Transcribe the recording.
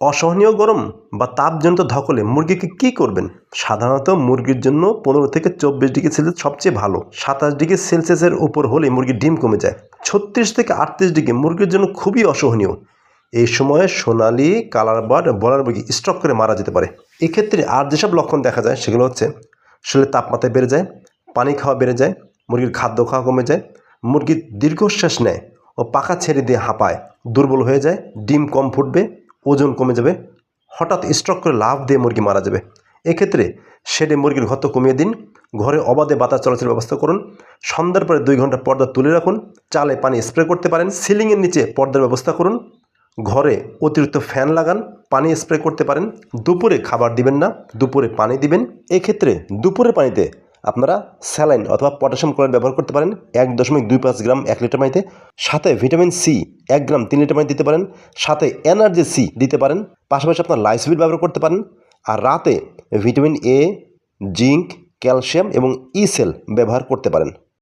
অসহনীয় গরম বা তাপজনিত ধকলে মুরগিকে কী করবেন? সাধারণত মুরগির জন্য পনেরো থেকে চব্বিশ ডিগ্রি সেলসিয়াস সবচেয়ে ভালো। সাতাশ ডিগ্রি সেলসিয়াসের উপর হলে মুরগির ডিম কমে যায়। ছত্রিশ থেকে আটত্রিশ ডিগ্রি মুরগির জন্য খুবই অসহনীয়। এই সময়ে সোনালি কালার বার্ড বলার মুরগি স্ট্রক করে মারা যেতে পারে। এক্ষেত্রে আর যেসব লক্ষণ দেখা যায় সেগুলো হচ্ছে শরীরের তাপমাত্রা বেড়ে যায়, পানি খাওয়া বেড়ে যায়, মুরগির খাদ্য খাওয়া কমে যায় মুরগির দীর্ঘশ্বাস নেয় ও পাখা ছেড়ে দিয়ে হাঁপায়, দুর্বল হয়ে যায়, ডিম কম ফুটবে ওজন কমে যাবে। হঠাৎ স্ট্রক করে লাভ দিয়ে মুরগি মারা যাবে। এক্ষেত্রে শেডে মুরগির ঘত্ত কমিয়ে দিন। ঘরে অবাধে বাতাস চলাচলের ব্যবস্থা করুন। সন্ধ্যার পরে দুই ঘণ্টা পর্দা তুলে রাখুন। চালে পানি স্প্রে করতে পারেন। সিলিংয়ের নিচে পর্দার ব্যবস্থা করুন। ঘরে অতিরিক্ত ফ্যান লাগান। পানি স্প্রে করতে পারেন। দুপুরে খাবার দিবেন না। দুপুরে পানি দিবেন। এক্ষেত্রে দুপুরের পানিতে আপনারা স্যালাইন অথবা পটাশিয়াম ক্লোরাইড ব্যবহার করতে পারেন এক দশমিক দুই পাঁচ গ্রাম এক লিটার পানিতে। সাথে ভিটামিন সি এক গ্রাম তিন লিটার পানি দিতে পারেন। সাথে এনার্জি সি দিতে পারেন। পাশাপাশি আপনার লাইসবিল ব্যবহার করতে পারেন। আর রাতে ভিটামিন এ, জিঙ্ক, ক্যালসিয়াম এবং ইসেল সেল ব্যবহার করতে পারেন।